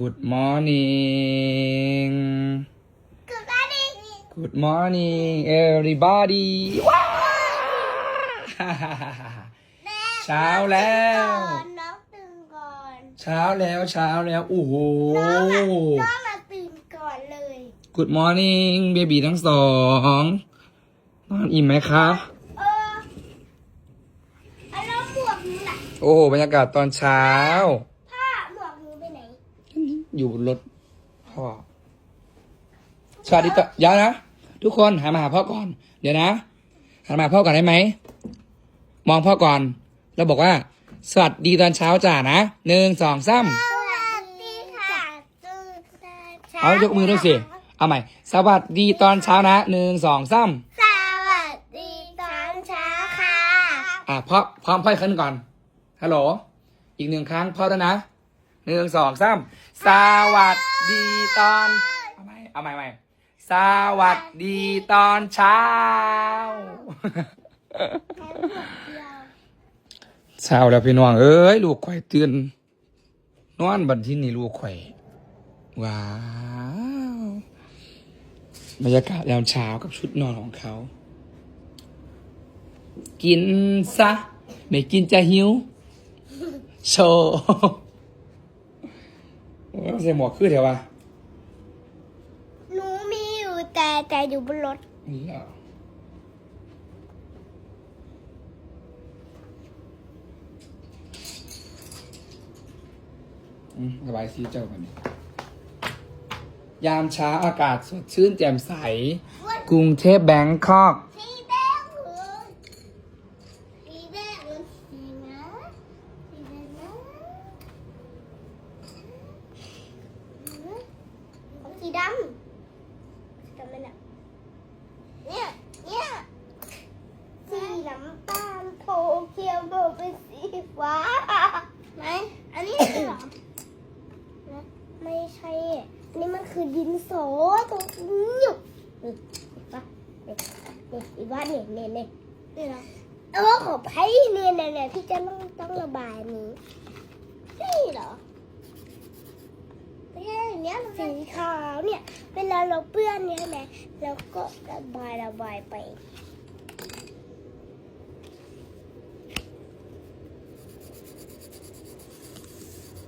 Good morning Good morning everybody ว้าวเช้าแล้วน้องตื่นก่อนเช้าแล้วเช้าแล้วโอ้โหน้องอะน้องมาตื่นก่อนเลย Good morning เบบีทั้งสองนอนอิ่มไหมคะเออเอาแล้วหมวกหนูล่ะโอ้โหบรรยากาศตอนเช้า ผ้าหมวกหนูไปไหน อยู่บนรถพ่อสวัสดีต่อเดี๋ยวนะทุกคนหันมาหาพ่อก่อน เดี๋ยวนะหันมาหาพ่อก่อนได้ไหมมองพ่อก่อน แล้วบอกว่า สวัสดีตอนเช้าจ้านะหนึ่งสองสามสวัสดีค่ะตื่นแต่เช้าเอายกมือด้วยสิเอาใหม่ สวัสดีตอนเช้านะหนึ่งสองสามสวัสดีตอนเช้าค่ะ อะพ่อพร้อมพ่ออีกครั้งหนึ่งก่อนฮัลโหลอีกหนึ่งครั้งพ่อด้วยนะ หนึ่งสองสามสวัสดีตอน เอาใหม่เอาใหม่ใหม่สวัสดีตอนเช้า เช้าแล้วพี่น้องเอ้ยลูกข่อยตื่นนอนบันที่นี่ลูกข่ว้าวบรรยากาศยามเช้ากับชุดนอนของเขา กินซะ ไม่กินจะหิว โชว์ โอ้ยใส่หมวกคือเดี๋ยววะหนูมีอยู่แต่แต่อยู่บนรถ นี่เหรออืมระบายสีเจ้ากันนี้ยามเช้าอากาศสดชื่นแจ่มใส กรุงเทพแบงคอก สีแดงเลยสีแดงมันสีนะสีแดงนะเอาสี ดำสีดำนั่นน่ะเนี่ยเนี่ยสีน้ำตาลโทเขียวโบเป็นสีฟ้าไหนอันนี้เหรอนะไม่ใช่อะอันนี้มันคือดินสอตัวนี้อยู่นี่เห็นปะนี่นี่อีกว่านี่นี่นี่นี่เหรอเออขอไพ่เนี่ยเนี่ยเนี่ยที่จะต้องต้องระบายนี้นี่เหรอไม่ใช่อย่าง เนี้ยสีขาวเนี่ยเวลาเราเปื้อนเนี่ยนะเราก็ระบายระบายไป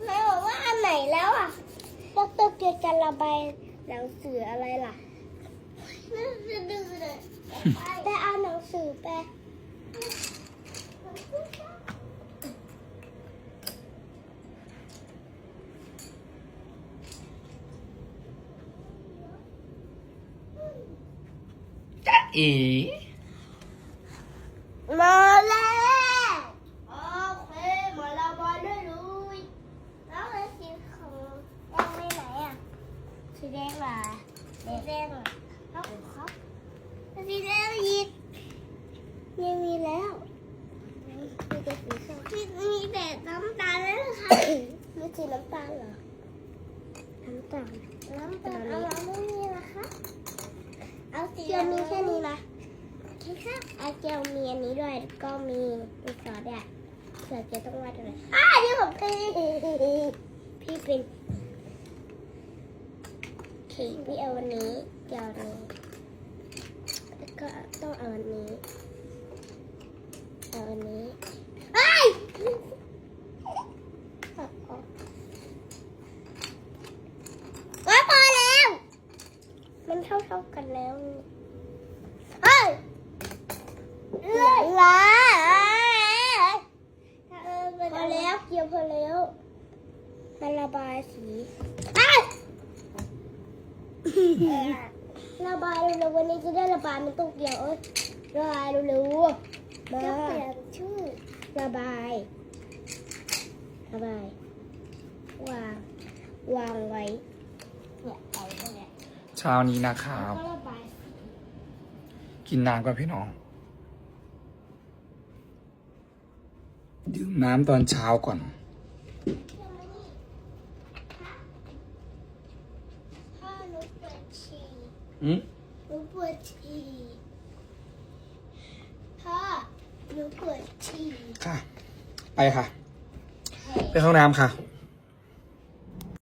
นายบอกว่าอันไหนแล้วอะดรเกียร์จะระบายหนังสืออะไรล่ะ นั่นจะดื้อเลยไปเอาหนังสือไป เอ๋มาแล้วโอเคมาระบายได้เลยแล้วไอ้สีของยังไม่ไหนอะสีแดงล่ะสีแดงอะครับครับสีแดงอีกยังมีแล้วมีแต่สีส้มมีแต่น้ำตาลแล้วค่ะมีสีน้ำตาลเหรอน้ำตาลน้ำตาลเอาเราไม่มีนะคะ เอาสีเกียวมีแค่นี้นะโอเครับอาเกียวมีอันนี้ด้วยก็มีมีซอสด้วยเผื่อเกียวต้องวาดอะไรอ่านี่ของพี่พี่เป็นเคพี่เอาวันนี้เกียวนี้แล้วก็ต้องเอาอันนี้เอาอันนี้ไอ้ยเอาออกว่าพอแล้ว มันเท่าเท่าๆ กันแล้วเฮ้ยเลื่อยละพอแล้วเกี่ยวพอแล้วมันระบายสีระบายเร็วๆวันนี้จะได้ระบายมันต้องเกี่ยวเอ้ยระบายเร็วๆมาเปลี่ยนชื่อระบาย ระบายวางวางไว้เนี่ยเอาตรงเนี้ยเช้านี้นะครับ กินน้ำก่อนพี่น้อง ดื่มน้ำตอนเช้าก่อนพ่อหนูปวดฉี่อืมหนูปวดฉี่พ่อหนูปวดฉี่ค่ะ ไปค่ะ ไปห้องน้ำค่ะ